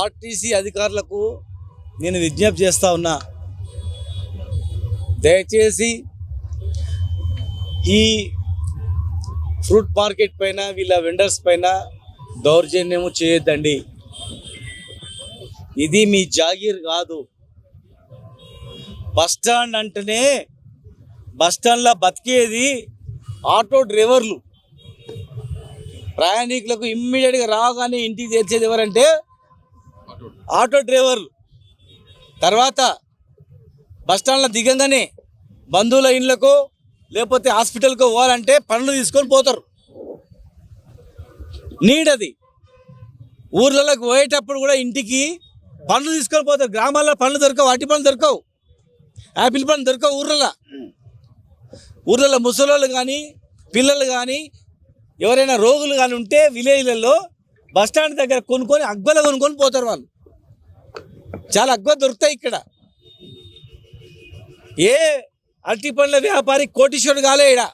RTC అధికారులకు నేను విజ్ఞప్తి చేస్తా ఉన్నా. దయచేసి ఈ ఫ్రూట్ మార్కెట్ పైన వీళ్ళ వెండర్స్ పైన దౌర్జన్యము చేయొద్దండి. ఇది మీ జాగీర్ కాదు. బస్ స్టాండ్ అంటేనే బస్టాండ్లో బతికేది ఆటో డ్రైవర్లు. ప్రయాణికులకు ఇమ్మీడియట్గా రాగానే ఇంటికి తెచ్చేది ఎవరంటే ఆటో డ్రైవర్లు. తర్వాత బస్ స్టాండ్లో దిగంగానే బంధువుల ఇండ్లకు లేకపోతే హాస్పిటల్కు పోవాలంటే పనులు తీసుకొని పోతారు. నీడది. ఊర్లలోకి పోయేటప్పుడు కూడా ఇంటికి పండ్లు తీసుకొని పోతారు. గ్రామాల్లో పండ్లు దొరకవు వాటి పండ్లు దొరకవు యాపిల్ పండ్లు దొరకవు ఊర్లలో. ఊర్లలో ముసలోళ్ళు కానీ పిల్లలు కానీ ఎవరైనా రోగులు కానీ ఉంటే విలేజ్లలో బస్ స్టాండ్ దగ్గర కొనుక్కొని అగ్గల కొనుక్కొని పోతారు వాళ్ళు. చాలా ఎక్కువ దొరుకుతాయి ఇక్కడ. ఏ అరటి పండ్ల వ్యాపారి కోటీశ్వరుడు కాలే ఇక్కడ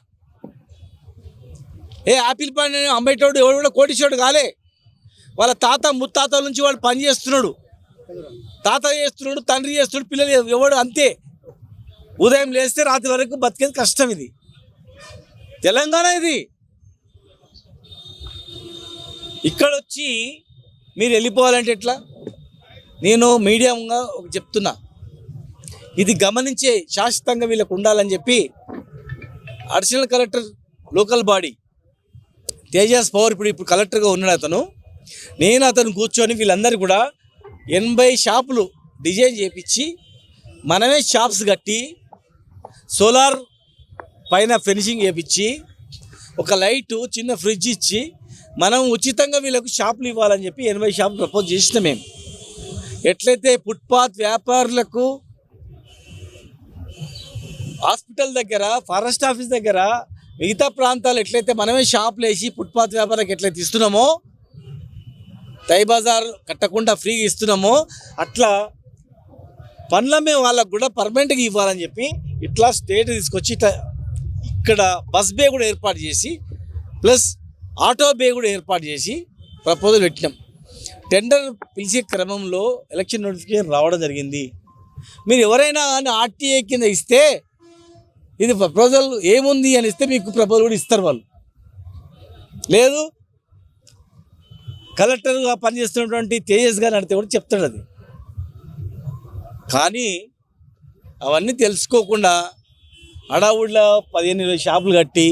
ఏ ఆపిల్ పండు అమ్మేటోడు ఎవడు కూడా కోటీశ్వరుడు కాలే. వాళ్ళ తాత ముత్తాతల నుంచి వాడు పని చేస్తున్నాడు. తాత చేస్తున్నాడు తండ్రి చేస్తున్నాడు పిల్లలు ఎవడు అంతే. ఉదయం లేస్తే రాత్రి వరకు బతికేది కష్టం ఇది. తెలంగాణ ఇది. ఇక్కడ వచ్చి మీరు వెళ్ళిపోవాలంటే ఎట్లా? నేను మీడియంగా ఒక చెప్తున్నా. ఇది గమనించే శాశ్వతంగా వీళ్ళకు ఉండాలని చెప్పి additional collector local body Tejas power ఇప్పుడు ఇప్పుడు కలెక్టర్గా ఉన్నాడు అతను. నేను అతను కూర్చొని వీళ్ళందరూ కూడా ఎనభై షాపులు డిజైన్ చేపించి మనమే షాప్స్ కట్టి సోలార్ పైన ఫినిషింగ్ చేపించి ఒక లైటు చిన్న ఫ్రిడ్జ్ ఇచ్చి మనం ఉచితంగా వీళ్ళకు షాపులు ఇవ్వాలని చెప్పి ఎనభై షాపులు ప్రపోజ్ చేసిన మేము. ఎట్లయితే ఫుట్పాత్ వ్యాపారులకు హాస్పిటల్ దగ్గర ఫారెస్ట్ ఆఫీస్ దగ్గర మిగతా ప్రాంతాలు ఎట్లయితే మనమే షాపులు వేసి ఫుట్పాత్ వ్యాపారాలకు ఎట్లయితే ఇస్తున్నామో తై బజార్ కట్టకుండా ఫ్రీగా ఇస్తున్నామో అట్లా పనులమే వాళ్ళకు కూడా పర్మనెంట్గా ఇవ్వాలని చెప్పి ఇట్లా స్టేట్ తీసుకొచ్చి ఇట్లా ఇక్కడ బస్ బే కూడా ఏర్పాటు చేసి ప్లస్ ఆటో బే కూడా ఏర్పాటు చేసి ప్రపోజల్ పెట్టినాం. టెండర్ పిలిచే క్రమంలో ఎలక్షన్ నోటిఫికేషన్ రావడం జరిగింది. మీరు ఎవరైనా కానీ ఆర్టీఏ కింద ఇస్తే ఇది ప్రపోజల్ ఏముంది అని ఇస్తే మీకు ప్రపోజల్ కూడా ఇస్తారు వాళ్ళు. లేదు కలెక్టర్గా పనిచేస్తున్నటువంటి తేజస్ గారు నడితే కూడా చెప్తాడు అది. కానీ అవన్నీ తెలుసుకోకుండా హడావుడిలో పదిహేను ఇరవై షాపులు కట్టి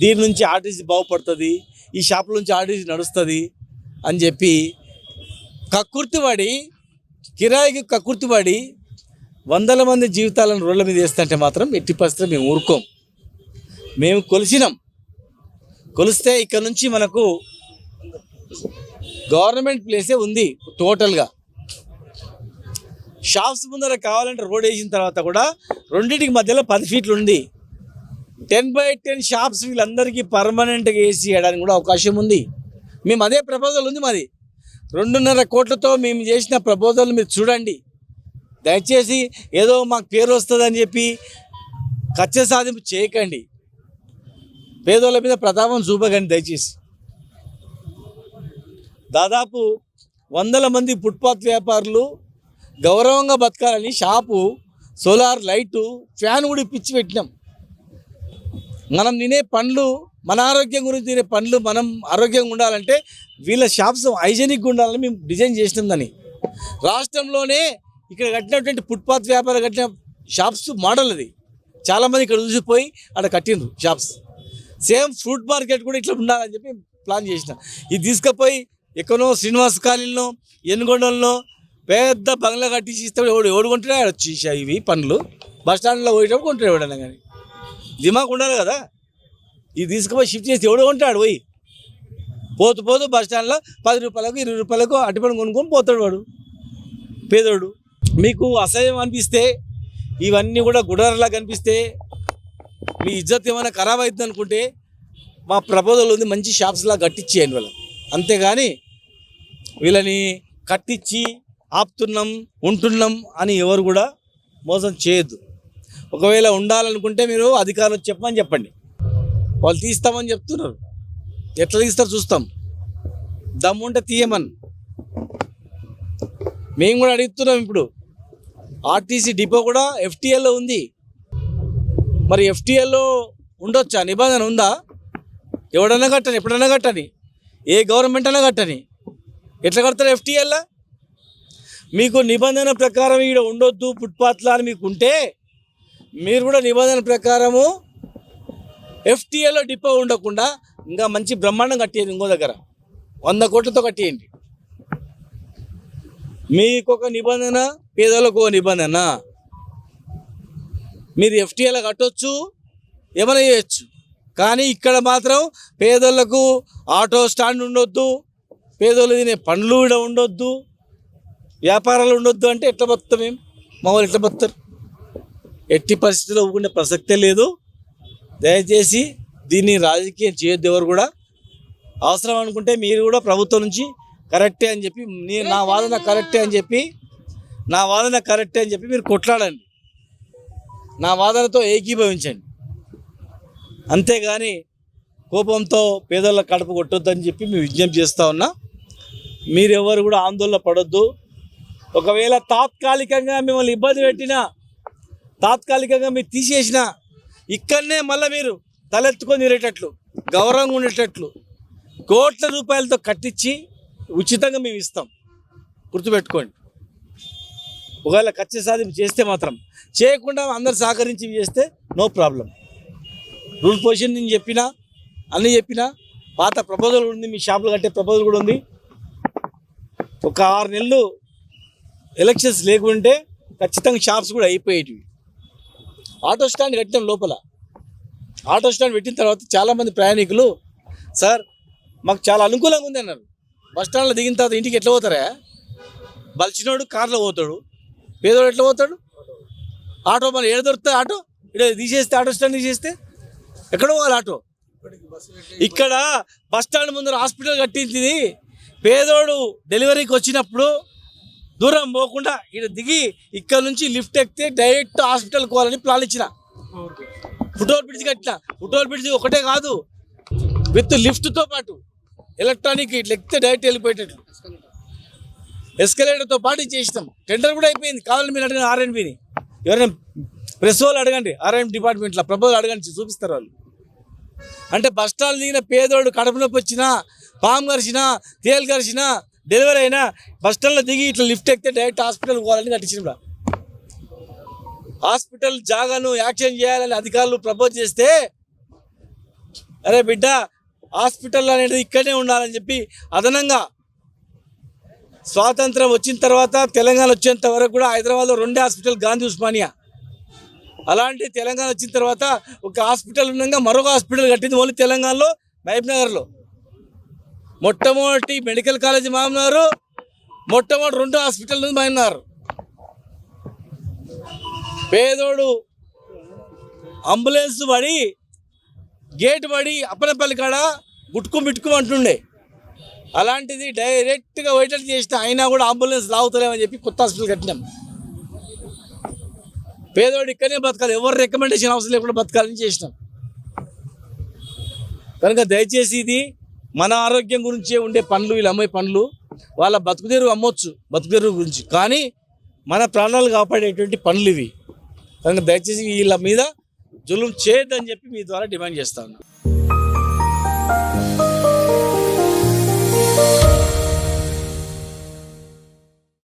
దీని నుంచి ఆర్టీసీ బాగుపడుతుంది ఈ షాపుల నుంచి ఆర్టీసీ నడుస్తుంది అని చెప్పి కక్కుర్తిపడి కిరాయికి కక్కుర్తిపడి వందల మంది జీవితాలను రోడ్ల మీద వేస్తుంటే మాత్రం ఎట్టి పరిస్థితులు మేము ఊరుకోం. మేము కొలిసినాం కొలిస్తే ఇక్కడ నుంచి మనకు గవర్నమెంట్ ప్లేసే ఉంది టోటల్గా. షాప్స్ ముందర కావాలంటే రోడ్ వేసిన తర్వాత కూడా రెండింటికి మధ్యలో పది ఫీట్లు ఉంది. టెన్ బై టెన్ షాప్స్ వీళ్ళందరికీ పర్మనెంట్గా వేసి వేయడానికి కూడా అవకాశం ఉంది. మేము అదే ప్రపోజల్ ఉంది మాది. రెండున్నర కోట్లతో మేము చేసిన ప్రపోజల్ మీరు చూడండి. దయచేసి ఏదో మాకు పేరు వస్తుందని చెప్పి కచ్చ సాధింపు చేయకండి. పేదోళ్ళ మీద ప్రతాపం చూపకండి దయచేసి. దాదాపు వందల మంది ఫుట్పాత్ వ్యాపారులు గౌరవంగా బతకాలని షాపు సోలార్ లైటు ఫ్యాన్ కూడా ఇప్పించి పెట్టినాం. మనం తినే పండ్లు మన ఆరోగ్యం గురించి తినే పండ్లు మనం ఆరోగ్యంగా ఉండాలంటే వీళ్ళ షాప్స్ హైజెనిక్గా ఉండాలని మేము డిజైన్ చేసినాం దాన్ని రాష్ట్రంలోనే ఇక్కడ కట్టినటువంటి ఫుట్పాత్ వ్యాపారం కట్టిన షాప్స్ మోడల్ అది. చాలామంది ఇక్కడ చూసిపోయి అక్కడ కట్టిండ్రు షాప్స్. సేమ్ ఫ్రూట్ మార్కెట్ కూడా ఇట్లా ఉండాలని చెప్పి ప్లాన్ చేసిన. ఇది తీసుకుపోయి ఎక్కడో శ్రీనివాస్ కాలనీలో ఎనుగొండలో పెద్ద బంగ్లా కట్టించి ఇస్తే ఎవడు ఎవడు కొంటాడే వచ్చి ఇవి పండ్లు. బస్ స్టాండ్లో పోయేటప్పుడు కొంటాడు ఎవడన్నా కానీ. దిమాగ్ ఉండాలి కదా. ఇది తీసుకుపోయి షిఫ్ట్ చేసి ఎవడు ఉంటాడు పోయి. పోతు పోతూ బస్ స్టాండ్లో పది రూపాయలకు ఇరవై రూపాయలకు అటుపడి కొనుక్కొని పోతాడు వాడు. పేదోడు. మీకు అసహ్యం అనిపిస్తే ఇవన్నీ కూడా గుడారలా కనిపిస్తే మీ ఇజ్జత్ ఏమైనా ఖరాబ్ అవుతుంది అనుకుంటే మా ప్రపోజల్ ఉంది మంచి షాప్స్లా కట్టించేయండి వాళ్ళని. అంతేగాని వీళ్ళని కట్టించి ఆపుతున్నాం ఉంటున్నాం అని ఎవరు కూడా మోసం చేయొద్దు. ఒకవేళ ఉండాలనుకుంటే మీరు అధికారులు చెప్పమని చెప్పండి. వాళ్ళు తీస్తామని చెప్తున్నారు. ఎట్లా తీస్తారు చూస్తాం. దమ్ముంటే తీయమని. మేము కూడా అడుగుతున్నాం ఇప్పుడు. ఆర్టీసీ డిపో కూడా ఎఫ్టీఎల్లో ఉంది. మరి ఎఫ్టీఎల్లో ఉండొచ్చా? నిబంధన ఉందా? ఎవడన్నా కట్టని ఎప్పుడన్నా కట్టని? ఏ గవర్నమెంట్ అన్నా కట్టని? ఎట్లా కడతారు ఎఫ్టీఎల్లా? మీకు నిబంధన ప్రకారం ఇక్కడ ఉండొద్దు ఫుట్పాత్లా అని మీకు ఉంటే మీరు కూడా నిబంధన ప్రకారము ఎఫ్టీఏలో డిపో ఉండకుండా ఇంకా మంచి బ్రహ్మాండం కట్టేయండి ఇంకో దగ్గర. వంద కోట్లతో కట్టేయండి. మీకు ఒక నిబంధన పేదలకు ఒక నిబంధన. మీరు ఎఫ్టీఏలో కట్టొచ్చు ఏమైనా చేయొచ్చు. కానీ ఇక్కడ మాత్రం పేదలకు ఆటో స్టాండ్ ఉండొద్దు పేదోళ్ళు తినే పండ్లు కూడా ఉండొద్దు వ్యాపారాలు ఉండొద్దు అంటే ఎట్లా బతుకుతాం మేము? మా వాళ్ళు ఎట్లా బతుకుతారు? ఎట్టి పరిస్థితుల్లో ఊరుకునే ప్రసక్తే లేదు. దయచేసి దీన్ని రాజకీయం చేయొద్దు ఎవరు కూడా. అవసరం అనుకుంటే మీరు కూడా ప్రభుత్వం నుంచి కరెక్టే అని చెప్పి నేను నా వాదన కరెక్టే అని చెప్పి నా వాదన కరెక్టే అని చెప్పి మీరు కొట్లాడండి. నా వాదనతో ఏకీభవించండి. అంతేగాని కోపంతో పేదల కడుపు కొట్టొద్దని చెప్పి మేము విజ్ఞప్తి చేస్తూ ఉన్నా. మీరెవరు కూడా ఆందోళన పడొద్దు. ఒకవేళ తాత్కాలికంగా మిమ్మల్ని ఇబ్బంది పెట్టినా తాత్కాలికంగా మీరు తీసేసిన ఇక్కడనే మళ్ళీ మీరు తలెత్తుకొని తిరిగేటట్లు గౌరవంగా ఉండేటట్లు కోట్ల రూపాయలతో కట్టించి ఉచితంగా మేము ఇస్తాం. గుర్తుపెట్టుకోండి. ఒకవేళ ఖర్చు సాధింపు చేస్తే మాత్రం చేయకుండా అందరు సహకరించి చేస్తే నో ప్రాబ్లం. రూల్ పొజిషన్ నేను చెప్పినా అన్నీ చెప్పినా పాత ప్రపోజల్ ఉంది మీ షాపులు కట్టే ప్రపోజల్ కూడా ఉంది. ఒక ఆరు నెలలు ఎలక్షన్స్ లేకుంటే ఖచ్చితంగా షాప్స్ కూడా అయిపోయేటివి. ఆటో స్టాండ్ కట్టిన లోపల. ఆటో స్టాండ్ పెట్టిన తర్వాత చాలామంది ప్రయాణికులు సార్ మాకు చాలా అనుకూలంగా ఉంది అన్నారు. బస్ స్టాండ్లో దిగిన తర్వాత ఇంటికి ఎట్లా పోతారా? బలిచినోడు కార్లో పోతాడు. పేదోడు ఎట్లా పోతాడు? ఆటో మరి ఏడ దొరుకుతుంది ఆటో? ఇక్కడ తీసేస్తే ఆటో స్టాండ్ తీసేస్తే? ఎక్కడ పోవాలి ఆటో? ఇక్కడ బస్ స్టాండ్ ముందర హాస్పిటల్ కట్టింది. పేదోడు డెలివరీకి వచ్చినప్పుడు దూరం పోకుండా ఇక్కడ దిగి ఇక్కడ నుంచి లిఫ్ట్ ఎక్కితే డైరెక్ట్ హాస్పిటల్కి పోవాలని ప్లాన్ ఇచ్చిన. ఫుట్ఓవర్ బ్రిడ్జ్ కట్టిన. ఫుట్ఓవర్ బ్రిడ్జ్ ఒకటే కాదు విత్ లిఫ్ట్తో పాటు ఎలక్ట్రానిక్ ఇట్లా ఎక్కితే డైరెక్ట్ వెళ్ళిపోయేటట్లు ఎస్కలేటర్తో పాటు చేసినాం. టెండర్ కూడా అయిపోయింది. కావాలని మీరు అడిగిన ఆర్ఎన్బిని ఎవరైనా ప్రెస్ వాళ్ళు అడగండి. ఆర్ఎన్ డిపార్ట్మెంట్లో ప్రపోజల్ అడగండి చూపిస్తారు వాళ్ళు. అంటే బస్ స్టాండ్ దిగిన పేదోడు కడుపు నొప్పి వచ్చినా పాము కరిచినా తేలు కరిచినా డెలివరీ అయినా బస్ స్టాండ్లో దిగి ఇట్లా లిఫ్ట్ ఎక్కితే డైరెక్ట్ హాస్పిటల్ పోవాలని కట్టించిన హాస్పిటల్ జాగాను యాక్షన్ చేయాలని అధికారులు ప్రపోజ్ చేస్తే అరే బిడ్డ హాస్పిటల్ అనేది ఇక్కడనే ఉండాలని చెప్పి అదనంగా స్వాతంత్రం వచ్చిన తర్వాత తెలంగాణ వచ్చేంత వరకు కూడా హైదరాబాద్లో రెండే హాస్పిటల్ గాంధీ ఉస్మానియా. అలాంటి తెలంగాణ వచ్చిన తర్వాత ఒక హాస్పిటల్ ఉండగా మరొక హాస్పిటల్ కట్టింది ఓన్లీ తెలంగాణలో మహబూబ్నగర్లో. మొట్టమొదటి మెడికల్ కాలేజీ మహబూబ్నగర్ మొట్టమొదటి రెండు హాస్పిటల్ ఉంది మహబూబ్నగర్ పేదోడు అంబులెన్స్ పడి గేట్ పడి అప్పనపల్లి కాడ గుట్టుకు మిట్టుకు అంటుండే. అలాంటిది డైరెక్ట్గా వైటల్ చేసిన అయినా కూడా అంబులెన్స్ లాగుతలేమని చెప్పి కొత్త హాస్పిటల్ కట్టినాం. పేదోడు ఇక్కడనే బతకాలి ఎవరు రికమెండేషన్ అవసరం లేకుండా బతకాలని చేసినాం. కనుక దయచేసి ఇది మన ఆరోగ్యం గురించే ఉండే పనులు వీళ్ళు అమ్మే పనులు వాళ్ళ బతుకుదేరు అమ్మొచ్చు బతుకుదేరు గురించి. కానీ మన ప్రాణాలు కాపాడేటువంటి పనులు ఇవి. కనుక దయచేసి వీళ్ళ మీద జులుం చేయొద్దని చెప్పి మీ ద్వారా డిమాండ్ చేస్తాను